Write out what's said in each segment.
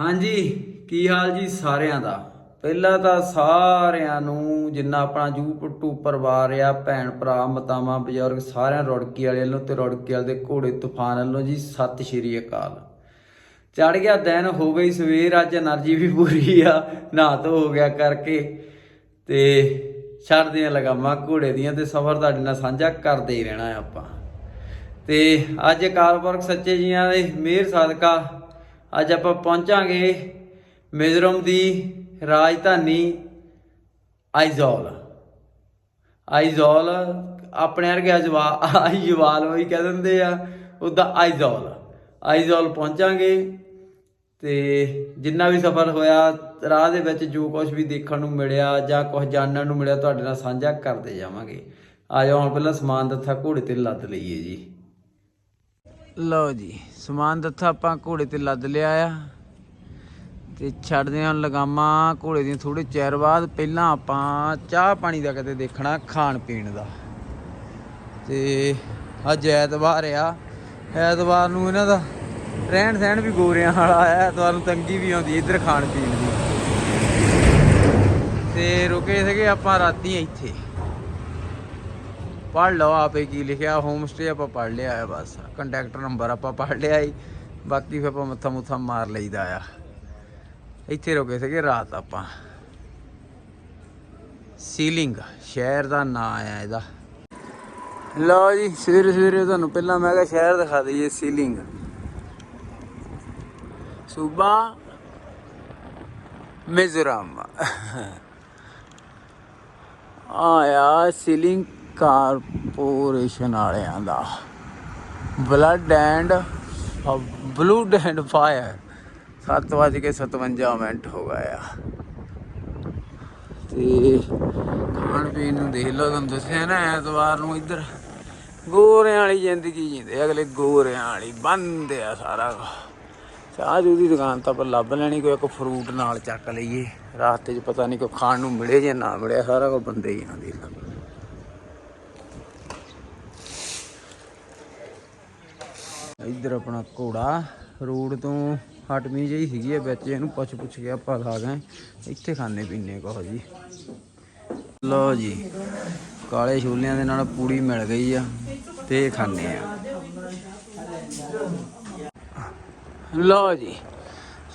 ਹਾਂਜੀ, ਕੀ ਹਾਲ ਜੀ ਸਾਰਿਆਂ ਦਾ? ਪਹਿਲਾਂ ਤਾਂ ਸਾਰਿਆਂ ਨੂੰ ਜਿੰਨਾ ਆਪਣਾ ਜੂ ਪੁੱਟੂ ਪਰਿਵਾਰ ਆ, ਭੈਣ ਭਰਾ, ਮਤਾਵਾ, ਬਜ਼ੁਰਗ ਸਾਰਿਆਂ ਰੋੜਕੀ ਵਾਲੇ ਵੱਲੋਂ ਤੇ ਰੋੜਕੀ ਵਾਲੇ ਦੇ ਘੋੜੇ ਤੂਫਾਨ ਵੱਲੋਂ ਜੀ ਸਤਿ ਸ਼੍ਰੀ ਅਕਾਲ। ਚੜ ਗਿਆ ਦਿਨ, ਹੋ ਗਈ ਸਵੇਰ, ਅੱਜ એનર્ਜੀ ਵੀ ਪੂਰੀ ਆ, ਨਹਾ ਤੋ ਹੋ ਗਿਆ ਕਰਕੇ ਤੇ ਛੱਡਦੇ ਆ ਲਗਾਮਾਂ ਘੋੜੇ ਦੀਆਂ ਤੇ ਸਫ਼ਰ ਤੁਹਾਡੇ ਨਾਲ ਸਾਂਝਾ ਕਰਦੇ ਹੀ ਰਹਿਣਾ ਆਪਾਂ। ਤੇ ਅੱਜ ਕਾਲਪੁਰਖ ਸੱਚੇ ਜੀਆਂ ਦੇ ਮਿਹਰ ਸਾਦਕਾ ਅੱਜ ਆਪਾਂ ਪਹੁੰਚਾਂਗੇ ਮਿਜ਼ੋਰਮ ਦੀ ਰਾਜਧਾਨੀ ਆਈਜ਼ੋਲ। ਆਈਜ਼ੋਲ ਆਪਣੇ ਵਰਗੇ ਅਜਵਾ ਆਈਜ਼ਵਾਲ ਉਹੀ ਕਹਿ ਦਿੰਦੇ ਆ, ਉਦਾਂ ਆਈਜ਼ੋਲ। ਆਈਜ਼ੋਲ ਪਹੁੰਚਾਂਗੇ ਤੇ ਜਿੰਨਾ ਵੀ ਸਫ਼ਰ ਹੋਇਆ, ਰਾਹ ਦੇ ਵਿੱਚ ਜੋ ਕੁਝ ਵੀ ਦੇਖਣ ਨੂੰ ਮਿਲਿਆ ਜਾਂ ਕੁਝ ਜਾਣਨ ਨੂੰ ਮਿਲਿਆ, ਤੁਹਾਡੇ ਨਾਲ ਸਾਂਝਾ ਕਰਦੇ ਜਾਵਾਂਗੇ। ਆ ਜਾਓ ਹੁਣ ਪਹਿਲਾਂ ਸਮਾਨ ਦੱਥਾ ਘੋੜੇ ਤੇ ਲੱਦ ਲਈਏ ਜੀ। ਲਓ ਜੀ, ਸਮਾਨ ਦੱਥਾ ਆਪਾਂ ਘੋੜੇ ਤੇ ਲੱਦ ਲਿਆ ਆ। ਤੇ ਛੱਡਦੇ ਹਾਂ ਲਗਾਮਾਂ ਘੋੜੇ ਦੀਆਂ ਥੋੜੇ ਚਿਰ ਬਾਅਦ, ਪਹਿਲਾਂ ਆਪਾਂ ਚਾਹ ਪਾਣੀ ਦਾ ਕਿਤੇ ਦੇਖਣਾ ਖਾਣ ਪੀਣ ਦਾ। ਤੇ ਅੱਜ ਐਤਵਾਰ ਆ, ਐਤਵਾਰ ਨੂੰ ਇਹਨਾਂ ਦਾ ਰਹਿਣ ਸਹਿਣ ਵੀ ਗੋਰਿਆਂ ਵਾਲਾ ਆ ਐਤਵਾਰ ਨੂੰ ਤੰਗੀ ਵੀ ਆਉਂਦੀ ਇੱਧਰ ਖਾਣ ਪੀਣ ਦੀ। ਤੇ ਰੁਕੇ ਸੀਗੇ ਆਪਾਂ ਰਾਤੀ ਇੱਥੇ। ਪੜ੍ਹ ਲਓ ਆਪੇ ਕੀ ਲਿਖਿਆ ਹੋਮ ਸਟੇ ਆਪਾਂ ਪੜ੍ਹ ਲਿਆ ਆ ਬਸ। ਕੰਟੈਕਟ ਨੰਬਰ ਆਪਾਂ ਪੜ੍ਹ ਲਿਆ ਈ ਬਾਕੀ ਫਿਰ ਆਪਾਂ ਮੱਥਾ ਮੁੱਥਾ ਮਾਰ ਲਈਦਾ ਆ। ਇੱਥੇ ਰੁਕੇ ਸੀਗੇ ਰਾਤ ਆਪਾਂ। ਸੀਲਿੰਗ, ਸ਼ਹਿਰ ਦਾ ਨਾਂ ਆ ਇਹਦਾ। ਲਓ ਜੀ, ਸਵੇਰੇ ਸਵੇਰੇ ਤੁਹਾਨੂੰ ਪਹਿਲਾਂ ਮੈਂ ਕਿਹਾ ਸ਼ਹਿਰ ਦਿਖਾ ਦਈਏ ਸੀਲਿੰਗ। ਸੂਬਾ ਮਿਜ਼ੋਰਮ। ਆਇਆ ਸੀਲਿੰਗ ਕਾਰਪੋਰੇਸ਼ਨ ਵਾਲਿਆਂ ਦਾ। Blood and blood and fire 7:57 minute ਹੋ ਗਿਆ ਆ। ਤੇ ਖਾਣ ਪੀਣ ਨੂੰ ਦੇਖ ਲਓ, ਤੁਹਾਨੂੰ ਦੱਸਿਆ ਨਾ ਐਤਵਾਰ ਨੂੰ ਇੱਧਰ। ਗੋਰਿਆਂ ਵਾਲੀ ਜ਼ਿੰਦਗੀ ਜੀਂਦੇ ਅਗਲੇ ਗੋਰਿਆਂ ਵਾਲੀ। ਬੰਦ ਆ ਸਾਰਾ ਕੁਛ। ਚਾਹ ਜੂ ਦੀ ਦੁਕਾਨ ਤਾਂ ਆਪਾਂ ਲੱਭ ਲੈਣੀ, ਕੋਈ ਇੱਕ ਫਰੂਟ ਨਾਲ ਚੱਕ ਲਈਏ। ਰਾਸਤੇ 'ਚ ਪਤਾ ਨਹੀਂ ਕੋਈ ਖਾਣ ਨੂੰ ਮਿਲੇ ਜਾਂ ਨਾ ਮਿਲਿਆ ਸਾਰਾ ਕੁਝ ਬੰਦੇ ਹੀ ਆਂਦੇ ਇੱਧਰ ਆਪਣਾ ਘੋੜਾ, ਰੋਡ ਤੋਂ ਹਟਵੀਂ ਜਿਹੀ ਸੀਗੀ ਵਿੱਚ, ਇਹਨੂੰ ਪੁੱਛ ਪੁੱਛ ਕੇ ਆਪਾਂ ਖਾ ਗਏ। ਇੱਥੇ ਖਾਣੇ ਪੀਣੇ ਕੋ ਜੀ। ਲਓ ਜੀ, ਕਾਲੇ ਛੋਲਿਆਂ ਦੇ ਨਾਲ ਪੂੜੀ ਮਿਲ ਗਈ ਆ, ਤੇ ਖਾਣੇ ਆ। ਲਓ ਜੀ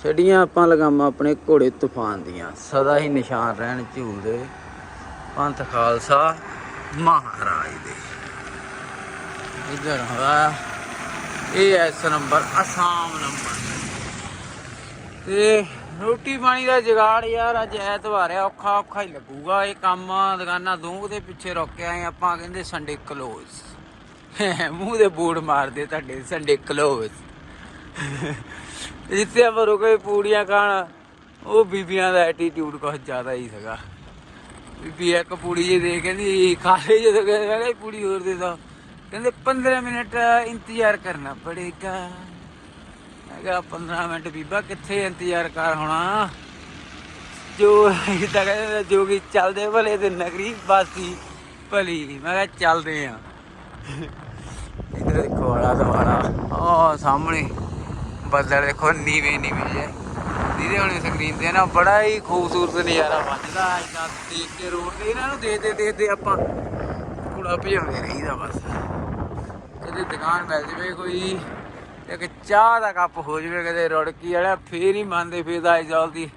ਛੜੀਆਂ ਆਪਾਂ ਲਗਾਮਾਂ ਆਪਣੇ ਘੋੜੇ ਤੂਫਾਨ ਦੀਆਂ। ਸਦਾ ਹੀ ਨਿਸ਼ਾਨ ਰਹਿਣ ਝੂਲਦੇ ਪੰਥ ਖਾਲਸਾ ਮਹਾਰਾਜ ਦੇ। ਇਧਰ ਹੋਇਆ ਇਹ ਐਸ ਨੰਬਰ ਅਸਾਮ ਨੰਬਰ। ਤੇ ਰੋਟੀ ਪਾਣੀ ਦਾ ਜਗਾੜ ਯਾਰ, ਅੱਜ ਐਤਵਾਰ ਆ ਔਖਾ ਔਖਾ ਹੀ ਲੱਗੂਗਾ ਇਹ ਕੰਮ। ਦੁਕਾਨਾਂ ਦੋਂਗ ਦੇ ਪਿੱਛੇ ਰੋਕੇ ਆਏ ਆਪਾਂ ਕਹਿੰਦੇ ਸੰਡੇ ਕਲੋਜ਼ ਮੂੰਹ ਦੇ ਬੋਰਡ ਮਾਰਦੇ ਤੁਹਾਡੇ ਸੰਡੇ ਕਲੋਜ਼ ਜਿੱਥੇ ਆਪਾਂ ਰੁਕੇ ਪੂੜੀਆਂ ਖਾਣ, ਉਹ ਬੀਬੀਆਂ ਦਾ ਐਟੀਟਿਊਡ ਕੁਝ ਜ਼ਿਆਦਾ ਹੀ ਸੀਗਾ। ਬੀਬੀ ਇੱਕ ਪੂੜੀ ਜੇ ਦੇ ਕਹਿੰਦੀ, ਖਾ ਲਈ ਜਦੋਂ ਕਹਿੰਦੇ ਪੂੜੀ ਹੋਰ ਦੇ ਦੋ। ਕਹਿੰਦੇ 15 ਮਿੰਟ ਇੰਤਜ਼ਾਰ ਕਰਨਾ ਪੜੇਗਾ। ਮੈਂ ਕਿਹਾ 15 ਮਿੰਟ ਬੀਬਾ, ਕਿੱਥੇ ਇੰਤਜ਼ਾਰ ਕਰ ਹੋਣਾ? ਜੋ ਇਦਾਂ ਕਹਿੰਦੇ ਜੋ ਕਿ ਚੱਲਦੇ ਭਲੇ ਤੇ ਨਗਰੀ ਬਾਸੀ ਭਲੀ। ਮੈਂ ਕਿਹਾ ਚੱਲਦੇ ਆ। ਇਧਰ ਦੇਖੋ ਵਾਲਾ ਦਵਾਲਾ ਉਹ ਸਾਹਮਣੇ ਬੱਦਲ ਦੇਖੋ, ਨੀਵੇਂ ਨੀਵੇਂ ਜੇ ਜਿਹਦੇ ਹੁਣ ਸਕਰੀਨ ਤੇ ਨਾ ਬੜਾ ਹੀ ਖੂਬਸੂਰਤ ਨਜ਼ਾਰਾ ਵੱਜਦਾ। ਇਦਾਂ ਦੇਖ ਕੇ ਰੋਡ ਤੇ ਇਹਨਾਂ ਨੂੰ ਦੇਖਦੇ ਦੇਖਦੇ ਆਪਾਂ ਕੁੜਾ ਭਜਾਉਂਦੇ ਰਹੀਦਾ ਬਸ। ਕਦੇ ਦੁਕਾਨ ਮਿਲ ਜਵੇ ਕੋਈ। ਇੱਕ ਚਾਹ ਦਾ ਕੱਪ ਹੋ ਜਵੇ ਕਦੇ ਰੁੜਕੀ ਵਾਲਾ ਫੇਰ ਹੀ ਮੰਨਦੇ ਫੇਰ ਆਈ ਜਲਦੀ।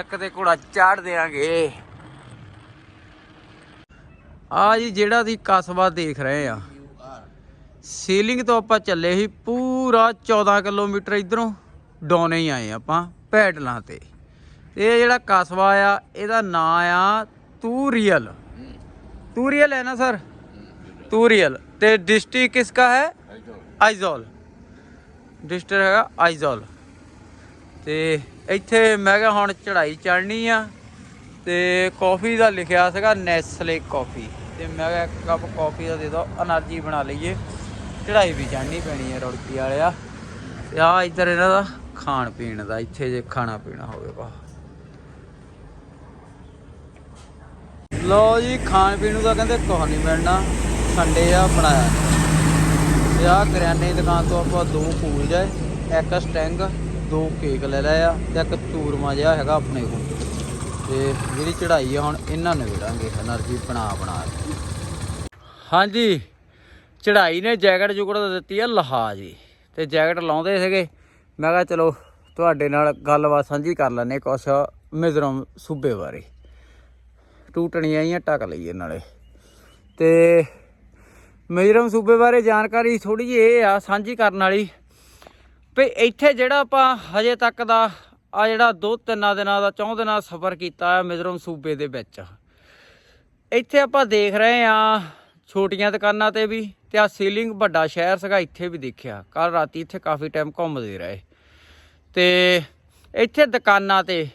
ਇੱਕ ਤੇ ਘੋੜਾ ਚਾੜ ਦੇਾਂਗੇ ਆ ਜੀ, ਜਿਹੜਾ ਦੀ ਕਸਬਾ ਦੇਖ ਰਹੇ ਆ। ਸੀਲਿੰਗ ਤੋਂ ਆਪਾਂ ਚੱਲੇ ਸੀ, ਪੂਰਾ 14 ਕਿਲੋਮੀਟਰ ਇਧਰੋਂ ਡਾਉਨੇ ਹੀ ਆਏ ਆਪਾਂ, ਪੈਡਲਾਂ ਤੇ ਇਹ ਜਿਹੜਾ ਕਸਬਾ ਆ, ਇਹਦਾ ਨਾਂ ਆ ਤੂਰੀਅਲ। ਤੂਰੀਅਲ ਹੈ ਨਾ ਸਰ? ਤੂਰੀਅਲ। ਤੇ ਡਿਸਟ੍ਰਿਕਟ ਕਿਸਕਾ ਹੈ? ਆਈਜ਼ੌਲ। ਡਿਸਟ੍ਰਿਕਟ ਹੈਗਾ ਆਈਜ਼ੌਲ। ਤੇ ਇੱਥੇ ਮੈਂ ਕਿਹਾ ਹੁਣ ਚੜਾਈ ਚੜਨੀ ਆ ਤੇ ਕਾਫੀ ਦਾ ਲਿਖਿਆ ਸੀਗਾ ਨੈਸਲੇ ਕਾਫੀ। ਤੇ ਮੈਂ ਕਿਹਾ ਇੱਕ ਕੱਪ ਕਾਫੀ ਦਾ ਦੇ ਦੋ એનર્ਜੀ ਬਣਾ ਲਈਏ। ਚੜਾਈ ਵੀ ਚੜਨੀ ਪੈਣੀ ਹੈ ਰੁੜਕੀ ਵਾਲਿਆ। ਤੇ ਆ ਇੱਧਰ ਇਹਨਾਂ ਦਾ ਖਾਣ ਪੀਣ ਦਾ, ਇੱਥੇ ਜੇ ਖਾਣਾ ਪੀਣਾ ਹੋਵੇ ਬਾ ਲੋ ਜੀ, ਖਾਣ ਪੀਣ ਨੂੰ ਤਾਂ ਕਹਿੰਦੇ ਕੁਝ ਨਹੀਂ ਮਿਲਣਾ। ਖੰਡੇ ਆ ਬਣਾਇਆ। ਤੇ ਆ ਕਰਿਆਨੇ ਦੁਕਾਨ ਤੋਂ ਆਪਾਂ ਦੋ ਕੂਲ ਜਾਏ, ਇੱਕ ਸਟੈਂਗ, ਦੋ ਕੇਕ ਲੈ ਲਿਆ ਤੇ ਇੱਕ ਤੂਰਮਾ ਜਿਹਾ ਹੈਗਾ ਆਪਣੇ ਕੋਲ। ਤੇ ਜਿਹੜੀ ਚੜ੍ਹਾਈ ਆ ਹੁਣ ਇਹਨਾਂ ਨਵੇੜਾਂਗੇ એનર્ਜੀ ਬਣਾ ਬਣਾ ਕੇ। ਹਾਂਜੀ, ਚੜ੍ਹਾਈ ਨੇ ਜੈਕਟ ਜੁਗੜ ਦਿੱਤੀ ਆ ਲਹਾ ਜੀ ਤੇ ਜੈਕਟ ਲਾਉਂਦੇ ਸੀਗੇ। ਮੈਂ ਕਿਹਾ ਚਲੋ ਤੁਹਾਡੇ ਨਾਲ ਗੱਲਬਾਤ ਸਾਂਝੀ ਕਰ ਲੈਣੇ ਕੁਛ ਮਿਜ਼ੋਰਮ ਸੂਬੇ ਬਾਰੇ। ਟੂਟਣੀਆਂ ਆਈਆਂ ਟੱਕ ਲਈਏ ਨਾਲੇ। ਤੇ ਮਿਜ਼ੋਰਮ ਸੂਬੇ ਬਾਰੇ ਜਾਣਕਾਰੀ ਥੋੜੀ ਜਿਹੀ ਇਹ ਆ, ਸਾਂਝੀ ਕਰਨ ਵਾਲੀ। ਵੀ ਇੱਥੇ ਜਿਹੜਾ ਆਪਾਂ ਹਜੇ ਤੱਕ ਦਾ ਆ ਜਿਹੜਾ ਦੋ ਤਿੰਨਾਂ ਦਿਨਾਂ ਦਾ, ਚੌਂ ਦਿਨਾਂ ਦਾ ਸਫ਼ਰ ਕੀਤਾ ਆ ਮਿਜ਼ੋਰਮ ਸੂਬੇ ਦੇ ਵਿੱਚ। ਇੱਥੇ ਆਪਾਂ ਦੇਖ ਰਹੇ ਆ ਛੋਟੀਆਂ ਦੁਕਾਨਾਂ ਤੇ ਵੀ ਤੇ ਆ ਸੀਲਿੰਗ ਵੱਡਾ ਸ਼ਹਿਰ ਸੀਗਾ, ਇੱਥੇ ਵੀ ਦੇਖਿਆ। ਕੱਲ ਰਾਤੀ ਇੱਥੇ ਕਾਫੀ ਟਾਈਮ ਘੁੰਮਦੇ ਰਹੇ। ਤੇ ਇੱਥੇ ਦੁਕਾਨਾਂ ਤੇ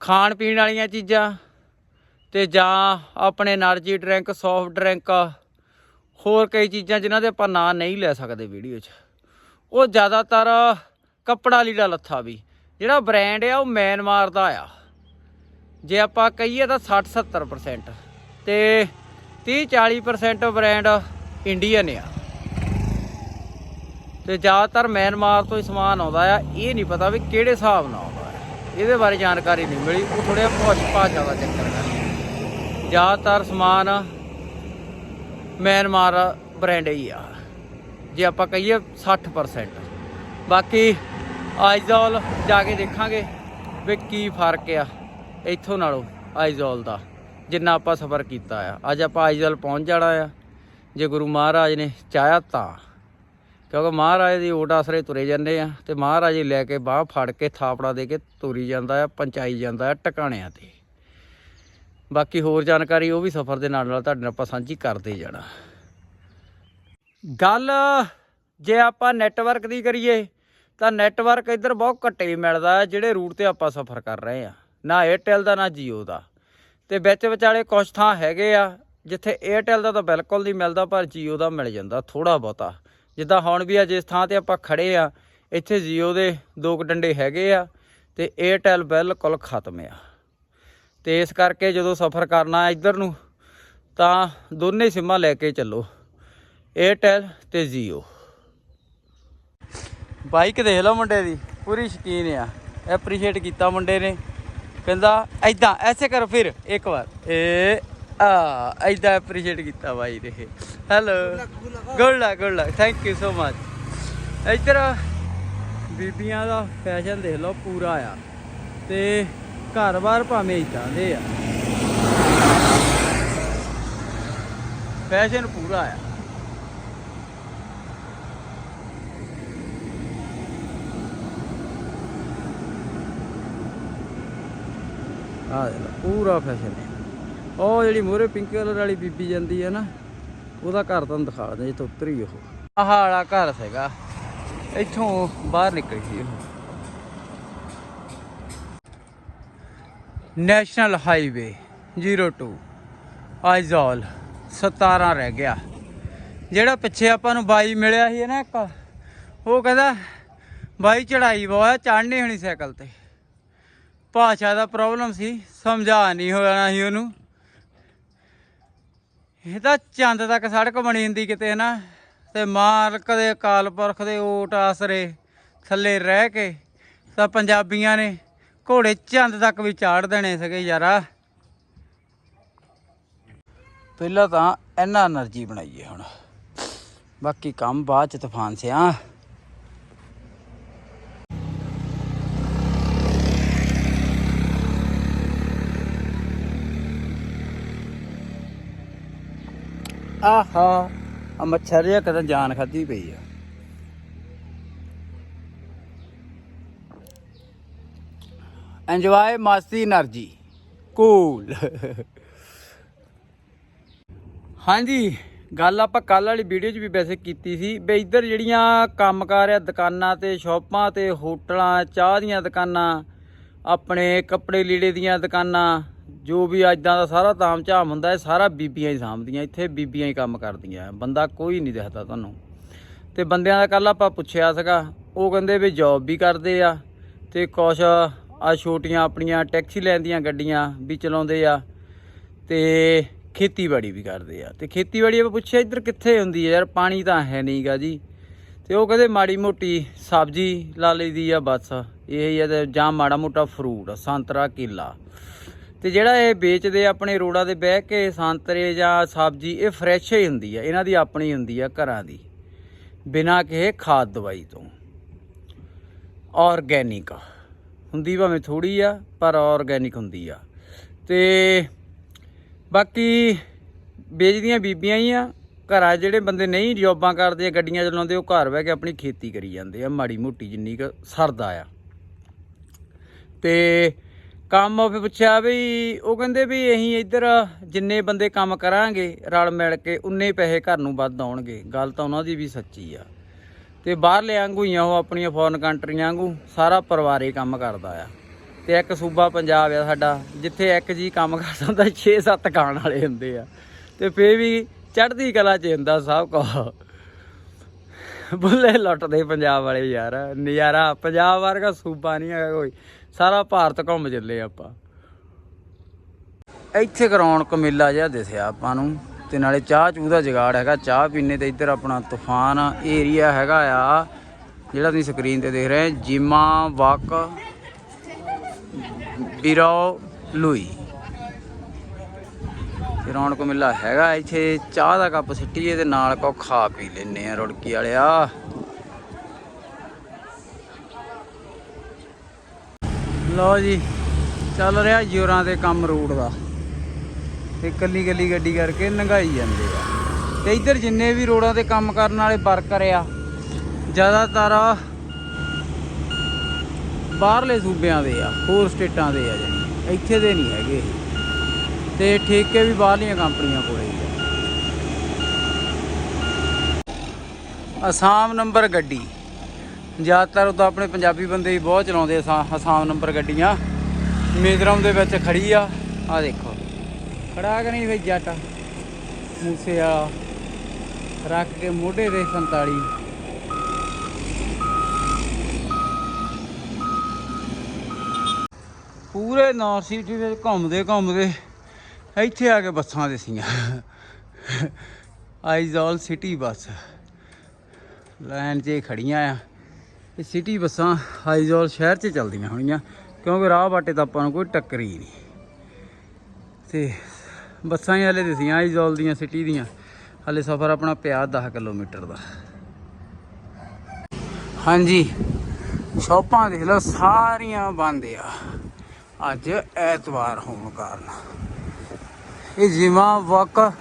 ਖਾਣ ਪੀਣ ਵਾਲੀਆਂ ਚੀਜ਼ਾਂ ਤੇ ਜਾਂ ਆਪਣੇ એનર્ਜੀ ਡਰਿੰਕ ਸੌਫਟ ਡਰਿੰਕ ਹੋਰ ਕਈ ਚੀਜ਼ਾਂ ਜਿਨ੍ਹਾਂ ਦੇ ਆਪਾਂ ਨਾਂ ਨਹੀਂ ਲੈ ਸਕਦੇ ਵੀਡੀਓ 'ਚ। ਉਹ ਜ਼ਿਆਦਾਤਰ ਕੱਪੜਾ ਲੀੜਾ ਲੱਥਾ ਵੀ। ਜਿਹੜਾ ਬ੍ਰਾਂਡ ਆ, ਉਹ ਮਿਆਂਮਾਰ ਦਾ ਆ। ਜੇ ਆਪਾਂ ਕਹੀਏ ਤਾਂ 60 70% ਤੇ 30 40% ਬ੍ਰਾਂਡ ਇੰਡੀਅਨ ਆ। ਤੇ ਜ਼ਿਆਦਾਤਰ ਮਿਆਂਮਾਰ ਤੋਂ ਹੀ ਸਮਾਨ ਆਉਂਦਾ ਆ। ਇਹ ਨਹੀਂ ਪਤਾ ਵੀ ਕਿਹੜੇ ਹਿਸਾਬ ਨਾਲ ਆਉਂਦਾ ਇਹਦੇ ਬਾਰੇ ਜਾਣਕਾਰੀ ਨਹੀਂ ਮਿਲੀ। ਉਹ ਥੋੜ੍ਹਾ ਪੁੱਛ ਭਾਸ਼ਾ ਦਾ ਚੱਕਰ ਹੈ ਜ਼ਿਆਦਾਤਰ ਸਮਾਨ ਮਿਆਂਮਾਰ ਬ੍ਰਾਂਡ ਹੀ ਆ। ਜੇ ਆਪਾਂ ਕਹੀਏ 60% ਬਾਕੀ ਆਈਜ਼ੋਲ ਜਾ ਕੇ ਦੇਖਾਂਗੇ ਵੀ ਕੀ ਫ਼ਰਕ ਆ ਇੱਥੋਂ ਨਾਲੋਂ ਆਈਜ਼ੋਲ ਦਾ, ਜਿੰਨਾ ਆਪਾਂ ਸਫ਼ਰ ਕੀਤਾ ਆ। ਅੱਜ ਆਪਾਂ ਆਈਜ਼ੋਲ ਪਹੁੰਚ ਜਾਣਾ ਆ। ਜੇ ਗੁਰੂ ਮਹਾਰਾਜ ਨੇ ਚਾਹਿਆ ਤਾਂ। ਕਿਉਂਕਿ ਮਹਾਰਾਜ ਦੀ ਓਟ ਆਸਰੇ ਤੁਰੇ ਜਾਂਦੇ ਆ ਤੇ ਮਹਾਰਾਜ ਹੀ ਲੈ ਕੇ ਬਾਹ ਫੜ ਕੇ ਥਾਪੜਾ ਦੇ ਕੇ ਤੁਰੀ ਜਾਂਦਾ ਆ ਪੰਚਾਈ ਜਾਂਦਾ ਆ ਟਿਕਾਣਿਆਂ ਤੇ। ਬਾਕੀ ਹੋਰ ਜਾਣਕਾਰੀ ਉਹ ਵੀ ਸਫ਼ਰ ਦੇ ਨਾਲ ਨਾਲ ਤੁਹਾਡੇ ਨਾਲ ਆਪਾਂ ਸਾਂਝੀ ਕਰਦੇ ਜਾਣਾ। ਗੱਲ ਜੇ ਆਪਾਂ ਨੈਟਵਰਕ ਦੀ ਕਰੀਏ, ਤਾਂ ਨੈਟਵਰਕ ਇੱਧਰ ਬਹੁਤ ਘੱਟੇ ਮਿਲਦਾ ਜਿਹੜੇ ਰੂਟ ਤੇ ਆਪਾਂ ਸਫ਼ਰ ਕਰ ਰਹੇ ਆ ਨਾ 에ਅਰਟੈਲ ਦਾ, ਨਾ ਜੀਓ ਦਾ। ਤੇ ਵਿੱਚ ਵਿਚਾਲੇ ਕੁਝ ਥਾਂ ਹੈਗੇ ਆ, ਜਿੱਥੇ 에ਅਰਟੈਲ ਦਾ ਤਾਂ ਬਿਲਕੁਲ ਨਹੀਂ ਮਿਲਦਾ, ਪਰ ਜੀਓ ਦਾ ਮਿਲ ਜਾਂਦਾ ਥੋੜਾ ਬਹੁਤਾ। ਜਿੱਦਾਂ ਹੁਣ ਵੀ ਆ, ਜਿਸ ਥਾਂ ਤੇ ਆਪਾਂ ਖੜੇ ਆ, ਇੱਥੇ ਜੀਓ ਦੇ ਦੋ ਡੰਡੇ ਹੈਗੇ ਆ, ਤੇ 에ਅਰਟੈਲ ਬਿਲਕੁਲ ਖਤਮ ਆ। ਤੇ ਇਸ ਕਰਕੇ ਜਦੋਂ ਸਫ਼ਰ ਕਰਨਾ ਇੱਧਰ ਨੂੰ, ਤਾਂ ਦੋਨੇ ਸਿੰਮਾਂ ਲੈ ਕੇ ਚੱਲੋ 에ਅਰਟੈਲ ਤੇ Jio ਬਾਈਕ ਦੇਖ ਲਓ ਮੁੰਡੇ ਦੀ, ਪੂਰੀ ਸ਼ਕੀਨ ਆ ਐਪਰੀਸ਼ੀਏਟ ਕੀਤਾ ਮੁੰਡੇ ਨੇ। ਕਹਿੰਦਾ ਐਦਾਂ ਐਸੇ ਕਰੋ ਫਿਰ, ਇੱਕ ਵਾਰ। ਏ, ਆ ਐਦਾਂ ਐਪਰੀਸ਼ੀਏਟ ਕੀਤਾ ਬਾਈ ਦੇ hello good luck good luck thank you so much ਇੱਧਰ ਬੀਬੀਆਂ ਦਾ ਫੈਸ਼ਨ ਦੇਖ ਲਓ, ਪੂਰਾ ਆ। ਤੇ ਘਰ-ਬਾਰ ਭਾਵੇਂ ਇਦਾਂ ਦੇ ਆ। ਫੈਸ਼ਨ ਪੂਰਾ ਆ। ਆ ਪੂਰਾ ਫੈਸ਼ਨ ਹੈ ਉਹ ਜਿਹੜੀ ਮੂਰੇ ਪਿੰਕ ਕਲਰ ਵਾਲੀ ਬੀਬੀ ਜਾਂਦੀ ਹੈ ਨਾ, ਉਹਦਾ ਘਰ ਤੁਹਾਨੂੰ ਦਿਖਾ ਦਿੰਦੇ ਜਿੱਥੇ ਉਤਰੀ ਉਹ। ਆਹ ਵਾਲਾ ਘਰ ਸੀਗਾ। ਇੱਥੋਂ ਬਾਹਰ ਨਿਕਲੀ ਸੀ ਉਹ। ਨੈਸ਼ਨਲ ਹਾਈਵੇ 02 ਆਈਜ਼ੋਲ 17 ਰਹਿ ਗਿਆ। ਜਿਹੜਾ ਪਿੱਛੇ ਆਪਾਂ ਨੂੰ ਬਾਈ ਮਿਲਿਆ ਸੀ ਨਾ ਇੱਕ, ਉਹ ਕਹਿੰਦਾ, ਬਾਈ ਚੜਾਈ ਬਹੁਤ ਚੜ੍ਹਨੀ ਹੋਣੀ ਸਾਈਕਲ ਤੇ। ਭਾਸ਼ਾ ਦਾ ਪ੍ਰੋਬਲਮ ਸੀ, ਸਮਝਾ ਨਹੀਂ ਹੋਣਾ ਸੀ ਉਹਨੂੰ। ਇਹ ਤਾਂ ਚੰਦ ਤੱਕ ਸੜਕ ਬਣੀ ਹੁੰਦੀ ਕਿਤੇ ਨਾ ਤੇ ਮਾਲਕ ਦੇ, ਅਕਾਲ ਪੁਰਖ ਦੇ ਓਟ ਆਸਰੇ ਥੱਲੇ ਰਹਿ ਕੇ ਤਾਂ ਪੰਜਾਬੀਆਂ ਨੇ ਘੋੜੇ ਚੰਦ ਤੱਕ ਵੀ ਚਾੜ ਦੇਣੇ ਸੀਗੇ ਯਾਰਾ। ਪਹਿਲਾਂ ਤਾਂ ਇੰਨਾ એનર્ਜੀ ਬਣਾਈਏ ਹੁਣ। ਬਾਕੀ ਕੰਮ ਬਾਅਦ ਚ ਤੂਫਾਨ ਸਿਆ। ਆਹਾ ਆ ਮੱਛਰ ਜਿਹਾ ਕਦੇ ਜਾਨ ਖਾਦੀ ਪਈ ਆ। ਇੰਜੋਏ ਮਾਸੀ એનર્ਜੀ ਕੂਲ ਹਾਂਜੀ, ਗੱਲ ਆਪਾਂ ਕੱਲ ਵਾਲੀ ਵੀਡੀਓ 'ਚ ਵੀ ਵੈਸੇ ਕੀਤੀ ਸੀ ਵੀ ਇੱਧਰ ਜਿਹੜੀਆਂ ਕੰਮਕਾਰ ਆ ਦੁਕਾਨਾਂ ਤੇ, ਸ਼ੋਪਾਂ ਤੇ, ਹੋਟਲਾਂ, ਚਾਹ ਦੀਆਂ ਦੁਕਾਨਾਂ, ਆਪਣੇ ਕੱਪੜੇ ਲੀੜੇ ਦੀਆਂ ਦੁਕਾਨਾਂ, ਜੋ ਵੀ ਅਜਾਂ ਦਾ ਸਾਰਾ ਤਾਮ ਝਾਮ ਹੁੰਦਾ ਹੈ ਸਾਰਾ ਬੀਬੀਆਂ ਹੀ ਸਾਂਭਦੀਆਂ, ਇੱਥੇ ਬੀਬੀਆਂ ਹੀ ਕੰਮ ਕਰਦੀਆਂ, ਬੰਦਾ ਕੋਈ ਨਹੀਂ ਦਿਖਦਾ ਤੁਹਾਨੂੰ। ਤੇ ਬੰਦਿਆਂ ਦਾ ਕੱਲ ਆਪਾਂ ਪੁੱਛਿਆ ਸੀਗਾ, ਉਹ ਕਹਿੰਦੇ ਵੀ ਜੌਬ ਵੀ ਕਰਦੇ ਆ, ਤੇ ਕੁਛ ਆ ਛੋਟੀਆਂ ਆਪਣੀਆਂ ਟੈਕਸੀ ਲੈਣ ਦੀਆਂ ਗੱਡੀਆਂ ਵੀ ਚਲਾਉਂਦੇ ਆ ਤੇ ਖੇਤੀਬਾੜੀ ਵੀ ਕਰਦੇ ਆ। ਤੇ ਖੇਤੀਬਾੜੀ ਆਪਾਂ ਪੁੱਛਿਆ ਇੱਧਰ ਕਿੱਥੇ ਹੁੰਦੀ ਹੈ ਯਾਰ ਪਾਣੀ ਤਾਂ ਹੈ ਨਹੀਂਗਾ ਜੀ। ਤੇ ਉਹ ਕਹਿੰਦੇ ਮਾੜੀ ਮੋਟੀ ਸਬਜ਼ੀ ਲਾ ਲਈਦੀ ਆ ਬਸ। ਇਹ ਹੀ ਆ ਤੇ ਜਾਂ ਮਾੜਾ ਮੋਟਾ ਫਰੂਟ, ਸੰਤਰਾ, ਕੇਲਾ। ਤੇ ਜਿਹੜਾ ਇਹ ਵੇਚਦੇ ਆ ਆਪਣੇ ਰੋਡਾਂ ਤੇ ਬਹਿ ਕੇ ਸੰਤਰੇ ਜਾਂ ਸਬਜ਼ੀ, ਇਹ ਫਰੈਸ਼ ਹੀ ਹੁੰਦੀ ਆ। ਇਹਨਾਂ ਦੀ ਆਪਣੀ ਹੁੰਦੀ ਆ ਘਰਾਂ ਦੀ। ਬਿਨਾਂ ਕਿਸੇ ਖਾਦ ਦਵਾਈ ਤੋਂ। ਆਰਗੈਨਿਕ ਹੁੰਦੀ ਭਾਵੇਂ ਥੋੜੀ ਆ, ਪਰ ਆਰਗੈਨਿਕ ਹੁੰਦੀ ਆ। ਤੇ ਬਾਕੀ ਵੇਚਦੀਆਂ ਬੀਬੀਆਂ ਹੀ ਆ, ਘਰਾਂ ਜਿਹੜੇ ਬੰਦੇ ਨਹੀਂ ਜੌਬਾਂ ਕਰਦੇ, ਗੱਡੀਆਂ ਚਲਾਉਂਦੇ, ਉਹ ਘਰ ਬਹਿ ਕੇ ਆਪਣੀ ਖੇਤੀ ਕਰੀ ਜਾਂਦੇ ਆ, ਮਾੜੀ ਮੋਟੀ ਜਿੰਨੀ ਕੁ ਸਰਦਾ ਆ। ਤੇ ਕੰਮ ਫਿਰ ਪੁੱਛਿਆ ਵੀ, ਉਹ ਕਹਿੰਦੇ ਵੀ ਅਸੀਂ ਇੱਧਰ ਜਿੰਨੇ ਬੰਦੇ ਕੰਮ ਕਰਾਂਗੇ, ਰਲ ਮਿਲ ਕੇ, ਉਨੇ ਪੈਸੇ ਘਰ ਨੂੰ ਵੱਧ ਆਉਣਗੇ। ਗੱਲ ਤਾਂ ਉਹਨਾਂ ਦੀ ਵੀ ਸੱਚੀ ਆ। ਤੇ ਬਾਹਰਲੇ ਵਾਂਗੂ ਹੀ ਆ ਉਹ ਆਪਣੀਆਂ ਫੋਰਨ ਕੰਟਰੀਆਂ ਵਾਂਗੂ, ਸਾਰਾ ਪਰਿਵਾਰ ਹੀ ਕੰਮ ਕਰਦਾ ਆ। ਤੇ ਇੱਕ ਸੂਬਾ ਪੰਜਾਬ ਆ ਸਾਡਾ, ਜਿੱਥੇ ਇੱਕ ਜੀ ਕੰਮ ਕਰਦਾ ਹੁੰਦਾ 6-7 ਖਾਣ ਵਾਲੇ ਹੁੰਦੇ ਆ। ਤੇ ਫੇਰ ਵੀ ਚੜ੍ਹਦੀ ਕਲਾ ਚ ਹੁੰਦਾ ਸਭ ਕੁਝ ਬੁੱਲੇ ਲੁੱਟਦੇ ਪੰਜਾਬ ਵਾਲੇ ਯਾਰ, ਨਜ਼ਾਰਾ, ਪੰਜਾਬ ਵਰਗਾ ਸੂਬਾ ਨਹੀਂ ਹੈਗਾ ਕੋਈ। ਸਾਰਾ ਭਾਰਤ ਘੁੰਮ ਚੱਲੇ ਆਪਾਂ। ਇੱਥੇ ਕਰਾਉਣ ਕਮੇਲਾ ਜਿਹਾ ਦਿਸਿਆ ਆਪਾਂ ਨੂੰ। ਤੇ ਨਾਲੇ ਚਾਹ ਚੂਹ ਦਾ ਜਗਾੜ ਹੈਗਾ। ਚਾਹ ਪੀਣੇ ਤੇ ਇੱਧਰ ਆਪਣਾ ਤੂਫਾਨ ਏਰੀਆ ਹੈਗਾ ਆ, ਜਿਹੜਾ ਤੁਸੀਂ ਸਕਰੀਨ ਤੇ ਦੇਖ ਰਹੇ ਜਿਮਾ, ਵਕ, ਬਿਰੋ, ਲੂਈ। ਰੌਣਕ ਮੇਲਾ ਹੈਗਾ ਇੱਥੇ। ਚਾਹ ਦਾ ਕੱਪ ਸਿੱਟੀਏ ਤੇ ਨਾਲ ਕੋ ਖਾ ਪੀ ਲੈਨੇ ਆ ਰੁੜਕੀ ਵਾਲਿਆ। ਲਓ ਜੀ, ਚੱਲ ਰਿਹਾ ਜੋਰਾਂ ਦੇ ਕੰਮ ਰੋਡ ਦਾ। ਤੇ ਕੱਲੀ ਕੱਲੀ ਗੱਡੀ ਕਰਕੇ ਨੰਗਾਈ ਜਾਂਦੇ ਆ। ਤੇ ਇੱਧਰ ਜਿੰਨੇ ਵੀ ਰੋਡਾਂ ਤੇ ਕੰਮ ਕਰਨ ਵਾਲੇ ਵਰਕਰ ਆ, ਜ਼ਿਆਦਾਤਰ ਬਾਹਰਲੇ ਸੂਬਿਆਂ ਦੇ ਆ, ਹੋਰ ਸਟੇਟਾਂ ਦੇ ਆ ਜਾਨੀ ਇੱਥੇ ਦੇ ਨਹੀਂ ਹੈਗੇ ਇਹ। ਤੇ ਠੇਕੇ ਵੀ ਬਾਹਰਲੀਆਂ ਕੰਪਨੀਆਂ ਕੋਲੇ ਹੀ ਆ। ਅਸਾਮ ਨੰਬਰ ਗੱਡੀ। ਜ਼ਿਆਦਾਤਰ ਉਦੋਂ ਆਪਣੇ ਪੰਜਾਬੀ ਬੰਦੇ ਹੀ ਬਹੁਤ ਚਲਾਉਂਦੇ ਅਸਾ- ਅਸਾਮ ਨੰਬਰ ਗੱਡੀਆਂ। ਮਿਜ਼ੋਰਮ ਦੇ ਵਿੱਚ ਖੜੀ ਆ। ਆ ਦੇਖੋ। ਖੜਾ ਕਿ ਨਹੀਂ ਬਈ ਜੱਟ? ਮੂਸੇ ਆ ਰੱਖ ਕੇ ਮੋਢੇ ਤੇ 47 ਪੂਰੇ ਨਾਰਥ ਸਿਟੀ ਵਿੱਚ ਘੁੰਮਦੇ ਘੁੰਮਦੇ ਇੱਥੇ ਆ ਕੇ ਬੱਸਾਂ ਦੇਸੀਆਂ ਆਈਜ਼ੋਲ ਸਿਟੀ ਬੱਸ। ਲਾਈਨ 'ਚ ਖੜੀਆਂ ਆ। ਇਹ ਸਿਟੀ ਬੱਸਾਂ ਆਈਜ਼ੋਲ ਸ਼ਹਿਰ 'ਚ ਚੱਲਦੀਆਂ ਹੋਣੀਆਂ, ਕਿਉਂਕਿ ਰਾਹ ਬਾਟੇ ਤਾਂ ਆਪਾਂ ਨੂੰ ਕੋਈ ਟੱਕਰ ਹੀ ਨਹੀਂ। ਤੇ ਬੱਸਾਂ ਹੀ ਹਲੇ ਦਿਸੀਆਂ ਆਈਜ਼ੋਲ ਦੀਆਂ, ਸਿਟੀ ਦੀਆਂ। ਹਲੇ ਸਫ਼ਰ ਆਪਣਾ ਪਿਆ 10 ਕਿਲੋਮੀਟਰ ਦਾ। ਹਾਂਜੀ, ਸ਼ੌਪਾਂ ਦੇਖ ਲਓ, ਸਾਰੀਆਂ ਬੰਦ ਆ। ਅੱਜ ਐਤਵਾਰ ਹੋਣ ਕਾਰਨ। ਇਹ ਜਿਮਾ ਵਕ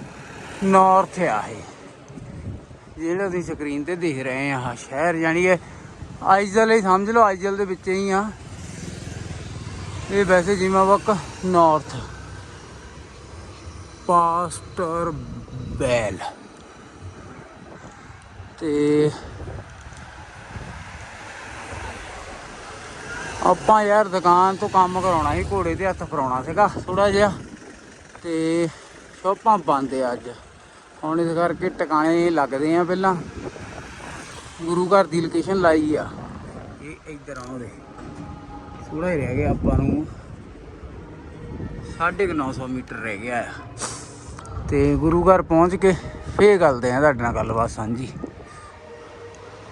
ਨਾਰਥ ਆ ਇਹ। ਜਿਹੜਾ ਤੁਸੀਂ ਸਕਰੀਨ ਤੇ ਦੇਖ ਰਹੇ ਆ ਸ਼ਹਿਰ ਜਾਨੀ ਕਿ ਆਈਜ਼ਲ ਹੀ ਸਮਝ ਲਓ, ਆਈਜ਼ਲ ਦੇ ਵਿੱਚ ਹੀ ਆ। ਇਹ ਵੈਸੇ ਜਿਮਾ ਵਕ ਨਾਰਥ ਪਾਸਟਰ ਬੈਲ ਤੇ ਆਪਾਂ ਯਾਰ ਦੁਕਾਨ ਤੋਂ ਕੰਮ ਕਰਾਉਣਾ ਸੀ, ਘੋੜੇ ਤੇ ਹੱਥ ਫਰਾਉਣਾ ਸੀਗਾ ਥੋੜਾ ਜਿਹਾ। ਤੇ ਸ਼ੋਪਾਂ ਬੰਦ ਆ ਅੱਜ। ਹੁਣ ਇਸ ਕਰਕੇ ਟਿਕਾਣੇ ਲੱਗਦੇ ਆ ਪਹਿਲਾਂ। ਗੁਰੂ ਘਰ ਦੀ ਲੋਕੇਸ਼ਨ ਲਾਈ ਆ। ਇਹ ਇੱਧਰ ਆਉਂਦੇ ਥੋੜਾ ਹੀ ਰਹਿ ਗਿਆ ਆਪਾਂ ਨੂੰ। 950 ਮੀਟਰ ਰਹਿ ਗਿਆ ਆ। ਤੇ ਗੁਰੂ ਘਰ ਪਹੁੰਚ ਕੇ ਫੇਰ ਕਰਦੇ ਆ ਤੁਹਾਡੇ ਨਾਲ ਗੱਲਬਾਤ ਸਾਂਝੀ।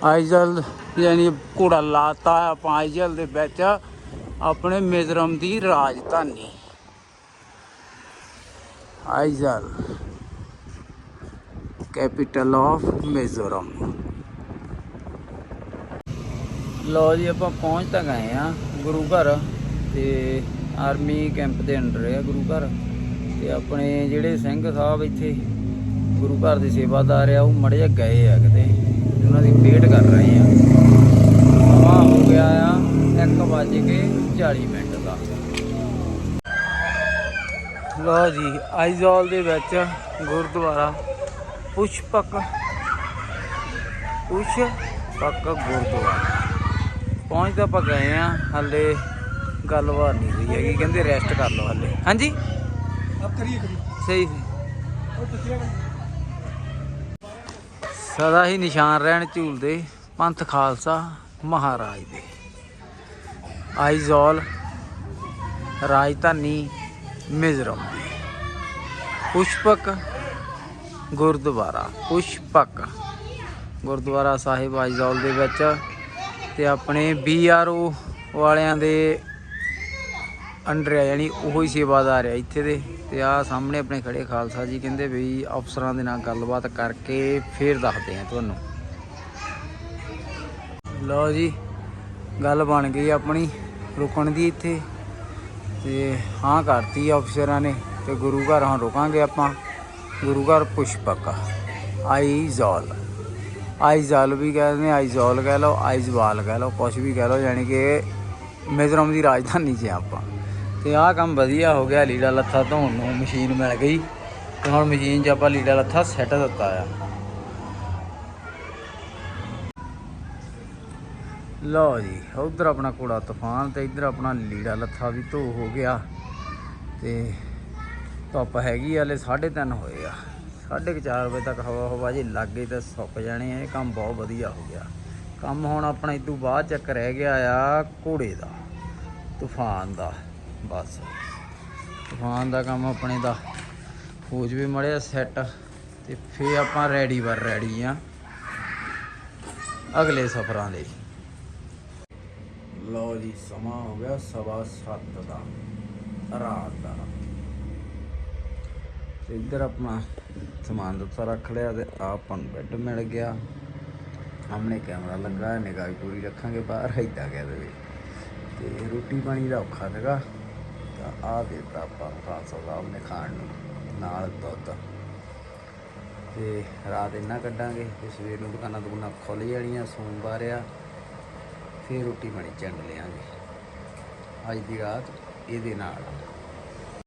ਆਈਜਲ ਯਾਨੀ ਘੋੜਾ ਲਾਤਾ ਆਪਾਂ ਆਈਜਲ ਦੇ ਵਿੱਚ ਆਪਣੇ ਮਿਜ਼ੋਰਮ ਦੀ ਰਾਜਧਾਨੀ। Aizawl capital of Mizoram. ਲੋ ਜੀ ਆਪਾਂ ਪਹੁੰਚ ਤਾਂ ਗਏ ਆ ਗੁਰੂ ਘਰ ਤੇ ਆਰਮੀ ਕੈਂਪ ਦੇ ਅੰਡਰ ਆ ਗੁਰੂ ਘਰ। ਤੇ ਆਪਣੇ ਜਿਹੜੇ ਸਿੰਘ ਸਾਹਿਬ ਇੱਥੇ ਗੁਰੂ ਘਰ ਦੇ ਸੇਵਾਦਾਰ ਆ, ਉਹ ਮੜੇ ਗਏ ਆ ਕਿਤੇ। ਉਹਨਾਂ ਦੀ ਵੇਟ ਕਰ ਰਹੇ ਆ। ਸਮਾਂ ਹੋ ਗਿਆ ਆ 1 ਵਜ ਕੇ 40 ਮਿੰਟ ਦਾ। ਲੋ ਜੀ, ਆਈਜ਼ੋਲ ਦੇ ਵਿੱਚ ਗੁਰਦੁਆਰਾ ਪੁਸ਼ਪਕ ਪੁਸ਼ਪਕ ਗੁਰਦੁਆਰਾ। ਪਹੁੰਚ ਤਾਂ ਆਪਾਂ ਗਏ ਆ ਹੱਲੇ ਗੱਲ ਵਾਰ ਨਹੀਂ ਹੋਈ ਹੈਗੀ ਕਹਿੰਦੇ ਰੈਸਟ ਕਰ ਲਓ ਹਲੇ। ਹਾਂਜੀ? ਅਬ ਕਰੀਏ ਕਰੀ ਸਹੀ। ਸਹੀ ਸਦਾ ਹੀ ਨਿਸ਼ਾਨ ਰਹਿਣ ਝੂਲਦੇ ਪੰਥ ਖਾਲਸਾ ਮਹਾਰਾਜ ਦੇ। ਆਈਜ਼ੋਲ ਰਾਜਧਾਨੀ ਮਿਜ਼ੋਰਮ ਦੀ। ਪੁਸ਼ਪਕ ਗੁਰਦੁਆਰਾ ਪੁਸ਼ਪਕ ਗੁਰਦੁਆਰਾ ਸਾਹਿਬ ਆਈਜ਼ੌਲ ਦੇ ਵਿੱਚ ਤੇ ਆਪਣੇ ਬੀ ਆਰ ਓ ਵਾਲਿਆਂ ਦੇ ਅੰਡਰ ਆ ਯਾਨੀ ਉਹੀ ਸੇਵਾਦਾਰ ਆ ਇੱਥੇ ਦੇ। ਤੇ ਆ ਸਾਹਮਣੇ ਆਪਣੇ ਖੜੇ ਖਾਲਸਾ ਜੀ ਕਹਿੰਦੇ ਵੀ ਅਫਸਰਾਂ ਦੇ ਨਾਲ ਗੱਲਬਾਤ ਕਰਕੇ ਫੇਰ ਦੱਸਦੇ ਆ ਤੁਹਾਨੂੰ। ਲਓ ਜੀ, ਗੱਲ ਬਣ ਗਈ ਆਪਣੀ ਰੁਕਣ ਦੀ ਇੱਥੇ। ਤੇ ਹਾਂ ਕਰਤੀ ਅਫਸਰਾਂ ਨੇ, ਤੇ ਗੁਰੂ ਘਰ ਹਾਂ ਰੁਕਾਂਗੇ ਆਪਾਂ। ਗੁਰੂ ਘਰ ਪੁਸ਼ਪਕ, ਆਈਜ਼ੌਲ। ਆਈਜ਼ਲ ਵੀ ਕਹਿੰਦੇ ਨੇ ਆਈਜ਼ੌਲ ਕਹਿ ਲਓ, ਆਈਜ਼ਵਾਲ ਕਹਿ ਲਓ, ਕੁਛ ਵੀ ਕਹਿ ਲਓ, ਯਾਨੀ ਕਿ ਮਿਜ਼ੋਰਮ ਦੀ ਰਾਜਧਾਨੀ 'ਚ ਆ ਆਪਾਂ। ਤੇ ਆਹ ਕੰਮ ਵਧੀਆ ਹੋ ਗਿਆ, ਲੀੜਾ ਲੱਥਾ ਧੋਣ ਨੂੰ ਮਸ਼ੀਨ ਮਿਲ ਗਈ ਤੇ ਹੁਣ ਮਸ਼ੀਨ 'ਚ ਆਪਾਂ ਲੀੜਾ ਲੱਥਾ ਸੈੱਟ ਦਿੱਤਾ ਆ। ਲਓ ਜੀ, ਉਧਰ ਆਪਣਾ ਕੂੜਾ ਤੂਫਾਨ ਤੇ ਇੱਧਰ ਆਪਣਾ ਲੀੜਾ ਲੱਥਾ ਵੀ ਧੋ ਹੋ ਗਿਆ ਤੇ ਧੁੱਪ ਹੈਗੀ ਹਲੇ 3:30 ਹੋਏ ਆ। 4:30 ਵਜੇ ਤੱਕ ਹਵਾ ਹਵਾ ਜੀ ਲੱਗ ਗਈ ਤੇ ਸੁੱਕ ਜਾਣੇ ਆ, ਇਹ ਕੰਮ ਬਹੁਤ ਵਧੀਆ ਹੋ ਗਿਆ। ਕੰਮ ਹੁਣ ਆਪਣਾ ਇਦੋਂ ਬਾਅਦ ਚੱਕ ਰਹਿ ਗਿਆ ਆ ਘੋੜੇ ਦਾ, ਤੂਫਾਨ ਦਾ। ਬਸ। ਤੂਫਾਨ ਦਾ ਕੰਮ ਆਪਣੇ ਦਾ। ਹੋ ਜਵੇ ਮੜਿਆ ਸੈੱਟ ਤੇ ਫੇਰ ਆਪਾਂ ਰੈਡੀ ਵਰ ਰੈਡੀ ਆ। ਅਗਲੇ ਸਫ਼ਰਾਂ ਲਈ। ਲਓ ਜੀ ਸਮਾਂ ਹੋ ਗਿਆ ਸਵਾ ਸੱਤ ਦਾ ਰਾਤ ਦਾ। ਤੇ ਇੱਧਰ ਆਪਣਾ ਸਮਾਨ ਦਿੱਤਾ ਰੱਖ ਲਿਆ ਤੇ ਆਪਾਂ ਨੂੰ ਬੈੱਡ ਮਿਲ ਗਿਆ। ਸਾਹਮਣੇ ਕੈਮਰਾ ਲੱਗਾ ਨਿਗਾਹ ਵੀ ਪੂਰੀ ਰੱਖਾਂਗੇ ਬਾਹਰ ਏਦਾਂ ਕਹਿ ਦੇਵੇ। ਤੇ ਰੋਟੀ ਪਾਣੀ ਦਾ ਔਖਾ ਸੀਗਾ। ਤਾਂ ਆਹ ਦਿੱਤਾ ਆਪਾਂ ਖਾਲਸਾ ਸਾਹਿਬ ਨੇ ਖਾਣ ਨੂੰ, ਨਾਲ ਦੁੱਧ। ਤੇ ਰਾਤ ਇੰਨਾ ਕੱਢਾਂਗੇ ਤੇ ਸਵੇਰ ਨੂੰ ਦੁਕਾਨਾਂ ਦੁਕਾਨਾਂ ਖੁੱਲ ਜਾਣੀਆਂ, ਸੋਮਵਾਰ ਆ, ਫਿਰ ਰੋਟੀ ਪਾਣੀ ਚੰਗ ਲਿਆਂਗੇ। ਅੱਜ ਦੀ ਰਾਤ ਇਹਦੇ ਨਾਲ।